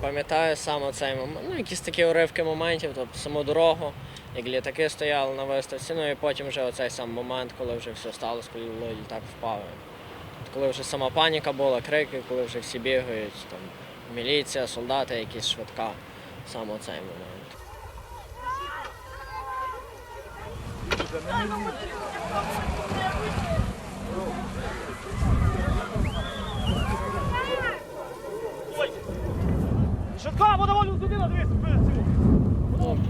Пам'ятаю саме цей момент, ну якісь такі уривки моментів, тобто саму дорогу, як літаки стояли на виставці, ну і потім вже оцей сам момент, коли вже все сталося, коли літак впав. Коли вже сама паніка була, крики, коли вже всі бігають, там міліція, солдати, якісь швидка. Саме цей момент. Швидка, доволі людина, дивись,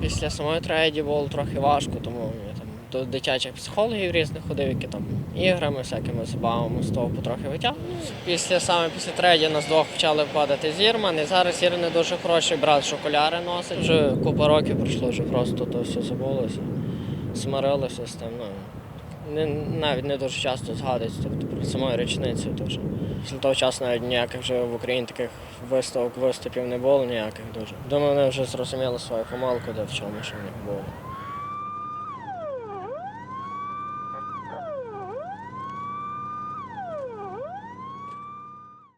після самої трагедії було трохи важко, тому я там до дитячих психологів різних ходив, які там іграми, всякими забавами з того потрохи витягнув. Після саме після трагедії нас двох почали впадати зірман, і зараз Ір не дуже хороший брат, що окуляри носить. Вже купа років пройшло, вже просто то все забулося, смирилося з тим. Ну, не, навіть не дуже часто згадується, тобто про самої річниці теж. Після того часу навіть ніяких вже в Україні таких виставок, виступів не було ніяких дуже. Думаю, вони вже зрозуміли свою помилку, де в чому що в них було.